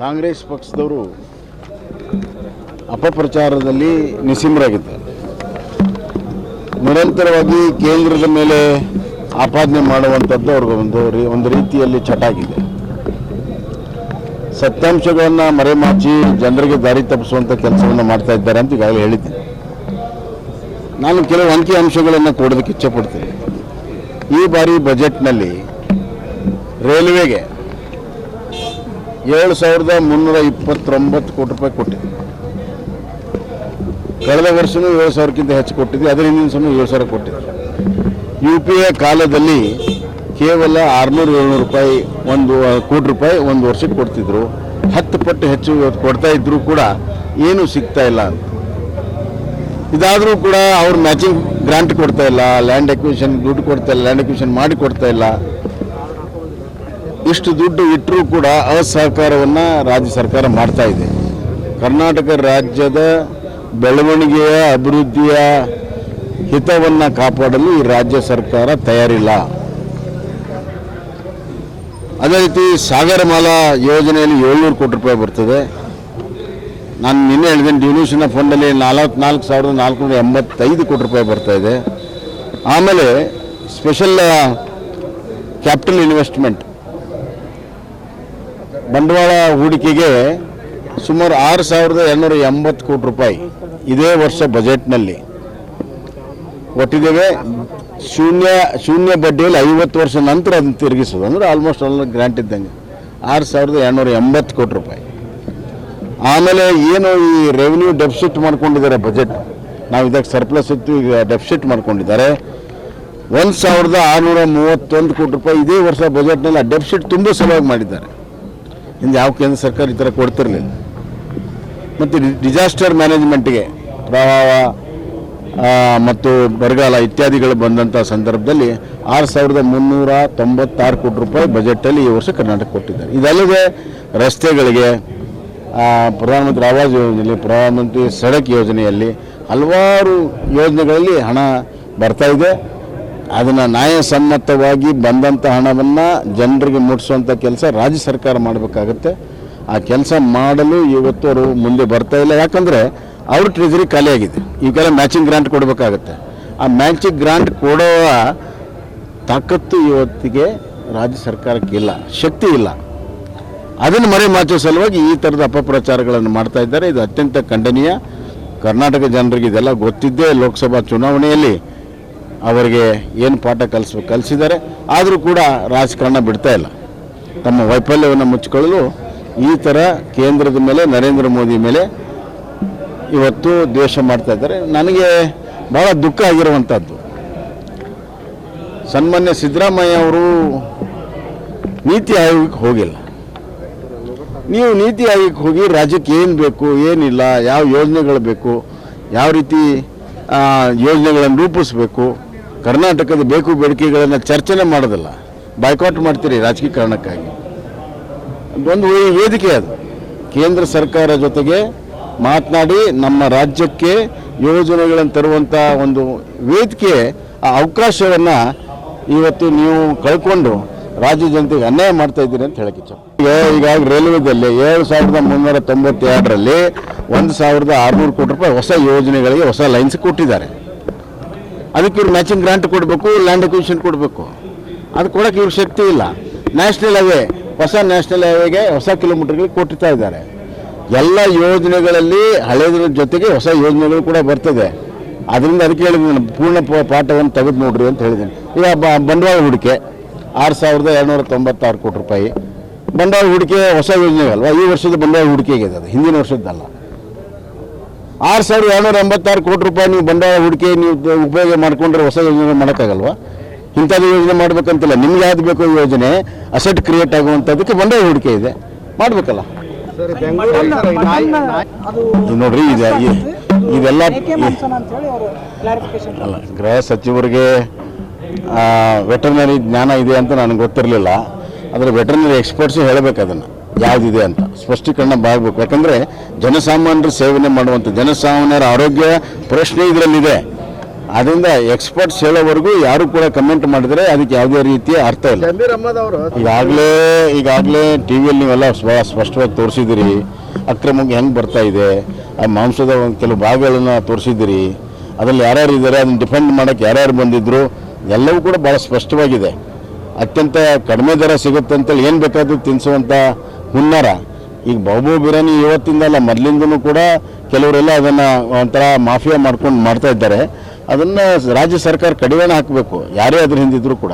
ಕಾಂಗ್ರೆಸ್ ಪಕ್ಷದವರು ಅಪಪ್ರಚಾರದಲ್ಲಿ ನಿಸಿಮರಾಗಿದ್ದಾರೆ ನಿರಂತರವಾಗಿ ಕೇಂದ್ರದ ಮೇಲೆ ಆಪಾದನೆ ಮಾಡುವಂಥದ್ದು ಅವ್ರಿಗೆ ಒಂದು ಒಂದು ರೀತಿಯಲ್ಲಿ ಚಟಾಗಿದೆ. ಸತ್ಯಾಂಶಗಳನ್ನು ಮರೆಮಾಚಿ ಜನರಿಗೆ ದಾರಿ ತಪ್ಪಿಸುವಂಥ ಕೆಲಸವನ್ನು ಮಾಡ್ತಾ ಇದ್ದಾರೆ ಅಂತ ಈಗಾಗಲೇ ಹೇಳಿದ್ದೀನಿ. ನಾನು ಕೆಲವು ಅಂಕಿ ಅಂಶಗಳನ್ನು ಕೊಡೋದಕ್ಕೆ ಇಚ್ಛೆಪಡ್ತೇನೆ ಈ ಬಾರಿ ಬಜೆಟ್ನಲ್ಲಿ ರೈಲ್ವೆಗೆ ಏಳು ಸಾವಿರದ ಮುನ್ನೂರ ಇಪ್ಪತ್ತೊಂಬತ್ತು ಕೋಟಿ ರೂಪಾಯಿ ಕೊಟ್ಟಿದ್ದೆ. ಕಳೆದ ವರ್ಷನೂ ಏಳು ಸಾವಿರಕ್ಕಿಂತ ಹೆಚ್ಚು ಕೊಟ್ಟಿದ್ದೆ, ಅದರ ಹಿಂದಿನ ಸಮಯ ಏಳು ಸಾವಿರ ಕೊಟ್ಟಿದ್ದೆ. ಯು ಪಿ ಎ ಕಾಲದಲ್ಲಿ ಕೇವಲ ಆರುನೂರು ಏಳ್ನೂರು ರೂಪಾಯಿ ಒಂದು ಕೋಟಿ ರೂಪಾಯಿ ಒಂದು ವರ್ಷಕ್ಕೆ ಕೊಡ್ತಿದ್ರು. ಹತ್ತು ಪಟ್ಟು ಹೆಚ್ಚು ಕೊಡ್ತಾ ಇದ್ರು ಕೂಡ ಏನೂ ಸಿಗ್ತಾ ಇಲ್ಲ ಅಂತ. ಇದಾದರೂ ಕೂಡ ಅವ್ರು ಮ್ಯಾಚಿಂಗ್ ಗ್ರಾಂಟ್ ಕೊಡ್ತಾ ಇಲ್ಲ ಲ್ಯಾಂಡ್ ಎಕ್ವಿಷನ್ ದುಡ್ಡು ಕೊಡ್ತಾ ಇಲ್ಲ ಲ್ಯಾಂಡ್ ಎಕ್ವಿಷನ್ ಮಾಡಿ ಕೊಡ್ತಾ ಇಲ್ಲ. ಇಷ್ಟು ದುಡ್ಡು ಇಟ್ಟರೂ ಕೂಡ ಅಸಹಕಾರವನ್ನು ರಾಜ್ಯ ಸರ್ಕಾರ ಮಾಡ್ತಾ ಇದೆ. ಕರ್ನಾಟಕ ರಾಜ್ಯದ ಬೆಳವಣಿಗೆಯ, ಅಭಿವೃದ್ಧಿಯ ಹಿತವನ್ನು ಕಾಪಾಡಲು ಈ ರಾಜ್ಯ ಸರ್ಕಾರ ತಯಾರಿಲ್ಲ. ಅದೇ ರೀತಿ ಸಾಗರಮಾಲಾ ಯೋಜನೆಯಲ್ಲಿ ಏಳ್ನೂರು ಕೋಟಿ ರೂಪಾಯಿ ಬರ್ತದೆ. ನಾನು ನಿನ್ನೆ ಹೇಳಿದ್ದೀನಿ ಡಿವಿಷನ್ ಫಂಡಲ್ಲಿ ನಾಲ್ಕು ಸಾವಿರದ ನಾಲ್ಕುನೂರ ಎಂಬತ್ತೈದು ಕೋಟಿ ರೂಪಾಯಿ ಬರ್ತಾ ಇದೆ. ಆಮೇಲೆ ಸ್ಪೆಷಲ್ ಕ್ಯಾಪಿಟಲ್ ಇನ್ವೆಸ್ಟ್ಮೆಂಟ್ ಬಂಡವಾಳ ಹೂಡಿಕೆಗೆ ಸುಮಾರು ಆರು ಸಾವಿರದ ಎರಡುನೂರ ಎಂಬತ್ತು ಕೋಟಿ ರೂಪಾಯಿ ಇದೇ ವರ್ಷ ಬಜೆಟ್ನಲ್ಲಿ. ಕೊಟ್ಟಿದ್ದೇವೆ ಶೂನ್ಯ ಶೂನ್ಯ ಬಡ್ಡಿಯಲ್ಲಿ ಐವತ್ತು ವರ್ಷ ನಂತರ ಅದನ್ನು ತಿರುಗಿಸೋದು ಅಂದರೆ ಆಲ್ಮೋಸ್ಟ್ ಆಲ್ ಗ್ರ್ಯಾಂಟ್ ಇದ್ದಂಗೆ. ಆರು ಸಾವಿರದ ಎರಡುನೂರ ಎಂಬತ್ತು ಕೋಟಿ ರೂಪಾಯಿ. ಆಮೇಲೆ ಏನು ಈ ರೆವಿನ್ಯೂ ಡೆಫಿಸಿಟ್ ಮಾಡ್ಕೊಂಡಿದ್ದಾರೆ ಬಜೆಟ್. ನಾವು ಇದಕ್ಕೆ ಸರ್ಪ್ಲಸ್ ಇತ್ತು ಈಗ ಡೆಫಿಸಿಟ್ ಮಾಡ್ಕೊಂಡಿದ್ದಾರೆ. ಒಂದು ಸಾವಿರದ ಆರುನೂರ ಮೂವತ್ತೊಂದು ಕೋಟಿ ರೂಪಾಯಿ ಇದೇ ವರ್ಷ ಬಜೆಟ್ನಲ್ಲಿ ಡೆಫಿಸಿಟ್ ತುಂಬ ಸಲುವಾಗಿ ಮಾಡಿದ್ದಾರೆ. ಹಿಂದೆ ಯಾವ ಕೇಂದ್ರ ಸರ್ಕಾರ ಈ ಥರ ಕೊಡ್ತಿರಲಿಲ್ಲ ಮತ್ತು ಡಿಸಾಸ್ಟರ್ ಮ್ಯಾನೇಜ್ಮೆಂಟ್ಗೆ ಪ್ರವಾಹ ಮತ್ತು ಬರಗಾಲ ಇತ್ಯಾದಿಗಳು ಬಂದಂಥ ಸಂದರ್ಭದಲ್ಲಿ ಆರು ಸಾವಿರದ ಮುನ್ನೂರ ತೊಂಬತ್ತಾರು ಕೋಟಿ ರೂಪಾಯಿ ಬಜೆಟಲ್ಲಿ ಈ ವರ್ಷ ಕರ್ನಾಟಕ ಕೊಟ್ಟಿದ್ದಾರೆ. ಇದಲ್ಲದೆ ರಸ್ತೆಗಳಿಗೆ ಪ್ರಧಾನಮಂತ್ರಿ ಆವಾಸ್ ಯೋಜನೆಯಲ್ಲಿ, ಪ್ರಧಾನಮಂತ್ರಿ ಸಡಕ್ ಯೋಜನೆಯಲ್ಲಿ ಹಲವಾರು ಯೋಜನೆಗಳಲ್ಲಿ ಹಣ ಬರ್ತಾ ಇದೆ. ಅದನ್ನು ನ್ಯಾಯಸಮ್ಮತವಾಗಿ ಬಂದಂಥ ಹಣವನ್ನು ಜನರಿಗೆ ಮುಟ್ಟಿಸುವಂಥ ಕೆಲಸ ರಾಜ್ಯ ಸರ್ಕಾರ ಮಾಡಬೇಕಾಗತ್ತೆ. ಆ ಕೆಲಸ ಮಾಡಲು ಇವತ್ತು ಅವರು ಮುಂದೆ ಬರ್ತಾ ಇಲ್ಲ. ಯಾಕಂದರೆ ಅವ್ರ ಟ್ರೆಜರಿ ಖಾಲಿಯಾಗಿದೆ ಈಗೆಲ್ಲ ಮ್ಯಾಚಿಂಗ್ ಗ್ರಾಂಟ್ ಕೊಡಬೇಕಾಗತ್ತೆ. ಆ ಮ್ಯಾಚಿಂಗ್ ಗ್ರಾಂಟ್ ಕೊಡೋ ತಾಕತ್ತು ಇವತ್ತಿಗೆ ರಾಜ್ಯ ಸರ್ಕಾರಕ್ಕೆ ಇಲ್ಲ. ಶಕ್ತಿ ಇಲ್ಲ. ಅದನ್ನು ಮರೆಮಾಚೋ ಸಲುವಾಗಿ ಈ ಥರದ ಅಪಪ್ರಚಾರಗಳನ್ನು ಮಾಡ್ತಾ ಇದ್ದಾರೆ. ಇದು ಅತ್ಯಂತ ಖಂಡನೀಯ. ಕರ್ನಾಟಕ ಜನರಿಗೆ ಇದೆಲ್ಲ ಗೊತ್ತಿದ್ದೇ ಲೋಕಸಭಾ ಚುನಾವಣೆಯಲ್ಲಿ ಅವರಿಗೆ ಏನು ಪಾಠ ಕಲಿಸ್ಬೇಕು, ಕಲಿಸಿದ್ದಾರೆ. ಆದರೂ ಕೂಡ ರಾಜಕಾರಣ ಬಿಡ್ತಾ ಇಲ್ಲ. ತಮ್ಮ ವೈಫಲ್ಯವನ್ನು ಮುಚ್ಚಿಕೊಳ್ಳಲು ಈ ಥರ ಕೇಂದ್ರದ ಮೇಲೆ, ನರೇಂದ್ರ ಮೋದಿ ಮೇಲೆ ಇವತ್ತು ದ್ವೇಷ ಮಾಡ್ತಾ ಇದ್ದಾರೆ. ನನಗೆ ಭಾಳ ದುಃಖ ಆಗಿರುವಂಥದ್ದು. ಸನ್ಮಾನ್ಯ ಸಿದ್ದರಾಮಯ್ಯ ಅವರು ನೀತಿ ಆಯೋಗಕ್ಕೆ ಹೋಗಿಲ್ಲ. ನೀವು ನೀತಿ ಆಯೋಗಕ್ಕೆ ಹೋಗಿ ರಾಜ್ಯಕ್ಕೆ ಏನು ಬೇಕು, ಏನಿಲ್ಲ, ಯಾವ ಯೋಜನೆಗಳು ಬೇಕು, ಯಾವ ರೀತಿ ಯೋಜನೆಗಳನ್ನು ರೂಪಿಸಬೇಕು ಕರ್ನಾಟಕದ ಬೇಕು ಬೇಡಿಕೆಗಳನ್ನು ಚರ್ಚೆನೆ ಮಾಡೋದಿಲ್ಲ. ಬಾಯ್ಕಾಟ್ ಮಾಡ್ತೀರಿ ರಾಜಕೀಯ ಕಾರಣಕ್ಕಾಗಿ ಒಂದು ವೇದಿಕೆ ಅದು. ಕೇಂದ್ರ ಸರ್ಕಾರ ಜೊತೆಗೆ ಮಾತನಾಡಿ ನಮ್ಮ ರಾಜ್ಯಕ್ಕೆ ಯೋಜನೆಗಳನ್ನು ತರುವಂಥ ಒಂದು ವೇದಿಕೆ, ಆ ಅವಕಾಶವನ್ನು ಇವತ್ತು ನೀವು ಕಳ್ಕೊಂಡು ರಾಜ್ಯ ಜನತೆಗೆ ಅನ್ಯಾಯ ಮಾಡ್ತಾ ಇದ್ದೀರಿ ಅಂತ ಹೇಳಕ್ಕೆ ಈಗ ಈಗಾಗಲೇ ರೈಲ್ವೆದಲ್ಲಿ ಏಳು ಸಾವಿರದ ಮುನ್ನೂರ ತೊಂಬತ್ತೆರಡರಲ್ಲಿ ಒಂದು ಸಾವಿರದ ಆರುನೂರು ಕೋಟಿ ರೂಪಾಯಿ ಹೊಸ ಯೋಜನೆಗಳಿಗೆ ಹೊಸ ಲೈನ್ಸ್ ಕೊಟ್ಟಿದ್ದಾರೆ. ಅದಕ್ಕೆ ಇವ್ರು ಮ್ಯಾಚಿಂಗ್ ಗ್ರಾಂಟ್ ಕೊಡಬೇಕು ಲ್ಯಾಂಡ್ ಅಕ್ವಿಷನ್ ಕೊಡಬೇಕು. ಅದು ಕೊಡೋಕೆ ಇವ್ರ ಶಕ್ತಿ ಇಲ್ಲ. ನ್ಯಾಷನಲ್ ಹೈವೇ ಹೊಸ ನ್ಯಾಷನಲ್ ಹೈವೇಗೆ ಹೊಸ ಕಿಲೋಮೀಟರ್ಗಳಿಗೆ ಕೊಟ್ಟಿರ್ತಾ ಇದ್ದಾರೆ. ಎಲ್ಲ ಯೋಜನೆಗಳಲ್ಲಿ ಹಳೆಯದ್ರ ಜೊತೆಗೆ ಹೊಸ ಯೋಜನೆಗಳು ಕೂಡ ಬರ್ತದೆ. ಅದರಿಂದ ಅದಕ್ಕೆ ಹೇಳಿದ್ದೀನಿ ನಾನು, ಪೂರ್ಣ ಪಾಠವನ್ನು ತೆಗೆದು ನೋಡ್ರಿ ಅಂತ ಹೇಳಿದ್ದೀನಿ. ಈಗ ಬಂಡವಾಳ ಹೂಡಿಕೆ, ಆರು ಸಾವಿರದ ಎರಡುನೂರ ತೊಂಬತ್ತಾರು ಕೋಟಿ ರೂಪಾಯಿ. ಬಂಡವಾಳ ಹೂಡಿಕೆ ಹೊಸ ಯೋಜನೆ ಅಲ್ವಾ ಈ ವರ್ಷದ ಬಂಡವಾಳ ಹೂಡಿಕೆಗೆ ಅದು, ಹಿಂದಿನ ವರ್ಷದ್ದಲ್ಲ. ಆರು ಸಾವಿರದ ಏಳ್ನೂರ ಎಂಬತ್ತಾರು ಕೋಟಿ ರೂಪಾಯಿ ನೀವು ಬಂಡವಾಳ ಹೂಡಿಕೆ ನೀವು ಉಪಯೋಗ ಮಾಡಿಕೊಂಡ್ರೆ ಹೊಸ ಯೋಜನೆ ಮಾಡೋಕ್ಕಾಗಲ್ವಾ? ಇಂಥದ್ದು ಯೋಜನೆ ಮಾಡಬೇಕಂತಿಲ್ಲ. ನಿಮ್ಗೆ ಯಾವ್ದು ಬೇಕೋ ಯೋಜನೆ ಅಸೆಟ್ ಕ್ರಿಯೇಟ್ ಆಗುವಂಥದ್ದಕ್ಕೆ ಬಂಡವಾಳ ಹೂಡಿಕೆ ಇದೆ. ಮಾಡಬೇಕಲ್ಲ? ನೋಡ್ರಿ ಇದೆ ಇದೆಲ್ಲ ಏಕೆ ಅಂತ ಹೇಳಿ ಅವರು ಕ್ಲಾರಿಫಿಕೇಶನ್ ಅಲ್ಲ ಗೃಹ ಸಚಿವರಿಗೆ ವೆಟರ್ನರಿ ಜ್ಞಾನ ಇದೆ ಅಂತ ನನಗೆ ಗೊತ್ತಿರಲಿಲ್ಲ. ಆದರೆ ವೆಟರ್ನರಿ ಎಕ್ಸ್ಪರ್ಟ್ಸು ಹೇಳಬೇಕು ಅದನ್ನು. ಯಾವುದಿದೆ ಅಂತ ಸ್ಪಷ್ಟೀಕರಣ ಆಗಬೇಕು ಯಾಕಂದರೆ ಜನಸಾಮಾನ್ಯರು ಸೇವನೆ ಮಾಡುವಂಥ ಜನಸಾಮಾನ್ಯರ ಆರೋಗ್ಯ ಪ್ರಶ್ನೆ ಇದರಲ್ಲಿದೆ. ಅದರಿಂದ ಎಕ್ಸ್ಪರ್ಟ್ಸ್ ಹೇಳೋವರೆಗೂ ಯಾರು ಕೂಡ ಕಮೆಂಟ್ ಮಾಡಿದರೆ ಅದಕ್ಕೆ ಯಾವುದೇ ರೀತಿಯ ಅರ್ಥ ಇಲ್ಲ. ಈಗಾಗಲೇ ಈಗಾಗಲೇ ಟಿ ವಿಯಲ್ಲಿ ನೀವೆಲ್ಲ ಸ್ವ ಸ್ಪಷ್ಟವಾಗಿ ತೋರಿಸಿದಿರಿ ಅಕ್ರಮಕ್ಕೆ ಹೆಂಗೆ ಬರ್ತಾ ಇದೆ? ಆ ಮಾಂಸದ ಒಂದು ಕೆಲವು ಭಾಗಗಳನ್ನು ತೋರಿಸಿದಿರಿ ಅದರಲ್ಲಿ ಯಾರ್ಯಾರು ಇದ್ದಾರೆ? ಅದನ್ನು ಡಿಫೆಂಡ್ ಮಾಡೋಕ್ಕೆ ಯಾರ್ಯಾರು ಬಂದಿದ್ರು? ಎಲ್ಲವೂ ಕೂಡ ಭಾಳ ಸ್ಪಷ್ಟವಾಗಿದೆ. ಅತ್ಯಂತ ಕಡಿಮೆ ದರ ಸಿಗುತ್ತೆ ಅಂತೇಳಿ ಏನು ಬೇಕಾದರೂ ತಿನ್ನಿಸುವಂಥ ಹುನ್ನಾರ. ಈಗ ಬಾಬು ಬಿರಿಯಾನಿ ಇವತ್ತಿಂದಲ್ಲ ಮೊದಲಿಂದನೂ ಕೂಡ ಕೆಲವರೆಲ್ಲ ಅದನ್ನು ಒಂಥರ ಮಾಫಿಯಾ ಮಾಡ್ಕೊಂಡು ಮಾಡ್ತಾ ಇದ್ದಾರೆ. ಅದನ್ನು ರಾಜ್ಯ ಸರ್ಕಾರ ಕಡಿವಾಣ ಹಾಕಬೇಕು, ಯಾರೇ ಅದ್ರ ಹಿಂದಿದ್ರು ಕೂಡ.